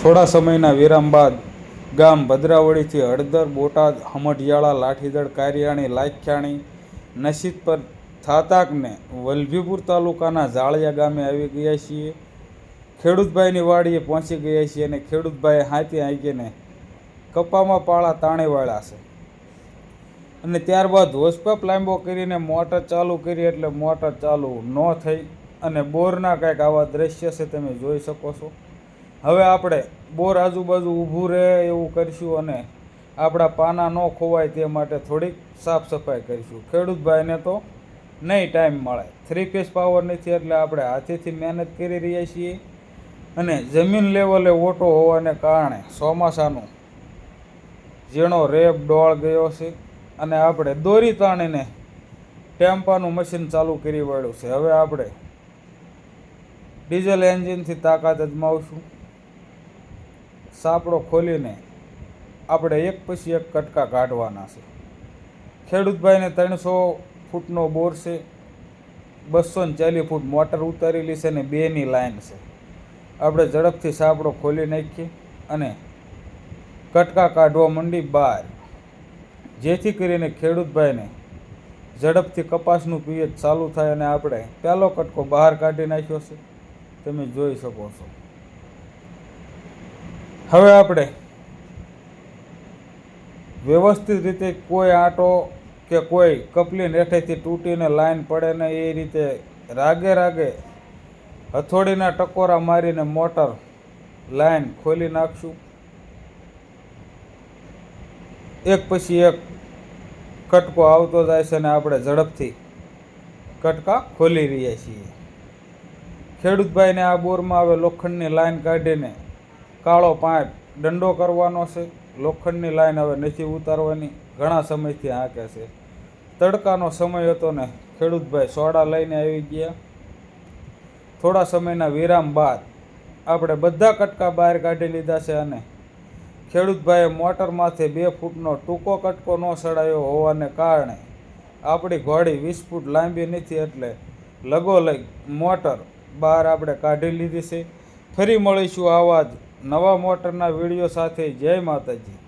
થોડા સમયના વિરામ બાદ ગામ ભદ્રાવળીથી હળદર, બોટાદ, હમઢિયાળા, લાઠીદળ, કારિયાણી લાખ્યાણી નસીબ પર થાતાકને વલભીપુર તાલુકાના ઝાળિયા ગામે આવી ગયા છીએ. ખેડૂતભાઈની વાડીએ પહોંચી ગયા છીએ અને ખેડૂતભાઈ હાથી હાંકીને કપામાં પાળા તાણી છે. અને ત્યારબાદ હોસપાપ લાંબો કરીને મોટર ચાલુ કરી એટલે મોટર ચાલુ ન થઈ અને બોરના કંઈક આવા દ્રશ્ય છે, તમે જોઈ શકો છો. હવે આપણે બોર આજુબાજુ ઊભું રહે એવું કરીશું અને આપણા પાના ન ખોવાય તે માટે થોડીક સાફ સફાઈ કરીશું. ખેડૂતભાઈને તો નહીં ટાઈમ મળે. થ્રી ફેસ પાવર નથી એટલે આપણે હાથેથી મહેનત કરી રહ્યા છીએ અને જમીન લેવલે ઓટો હોવાને કારણે ચોમાસાનું ઝીણો રેપ ડોળ ગયો છે અને આપણે દોરી તાણીને ટેમ્પાનું મશીન ચાલુ કરી વાળ્યું છે. હવે આપણે ડીઝલ એન્જિનથી તાકાત અજમાવશું. સાપડો ખોલીને આપણે એક પછી એક કટકા કાઢવાના છે. ખેડૂતભાઈને ત્રણસો ફૂટનો બોર છે, બસો ને ચાલીસ ફૂટ મોટર ઉતારેલી છે ને બેની લાઈન છે. આપણે ઝડપથી સાપડો ખોલી નાખીએ અને કટકા કાઢવા માંડી બહાર. જેથી કરીને ખેડૂતભાઈને ઝડપથી કપાસનું પિયત ચાલુ થાય અને આપણે પહેલો કટકો બહાર કાઢી નાખ્યો છે. તમે જોઈ શકો છો. હવે આપણે વ્યવસ્થિત રીતે કોઈ આંટો કે કોઈ કપલીન હેઠેથી તૂટીને લાઈન પડે ને એ રીતે રાગે રાગે હથોડીના ટકોરા મારીને મોટર લાઈન ખોલી નાખશું. એક પછી એક કટકો આવતો જાય છે ને આપણે ઝડપથી કટકા ખોલી રહ્યા છીએ. ખેડૂતભાઈને આ બોરમાં હવે લોખંડની લાઈન કાઢીને કાળો પાઇપ દંડો કરવાનો છે. લોખંડની લાઈન હવે નથી ઉતારવાની. ઘણા સમયથી હાંકે છે. તડકાનો સમય હતો ને ખેડૂતભાઈ સોડા લઈને આવી ગયા. થોડા સમયના વિરામ બાદ આપણે બધા કટકા બહાર કાઢી લીધા છે અને ખેડૂતભાઈએ મોટરમાંથી બે ફૂટનો ટૂંકો કટકો ન સડાયો હોવાને કારણે આપણી ઘોડી વીસ ફૂટ લાંબી નથી એટલે લગોલગ મોટર બહાર આપણે કાઢી લીધી છે. ફરી મળીશું આવા જ નવા મોટરના વીડિયો સાથે જય માતાજી.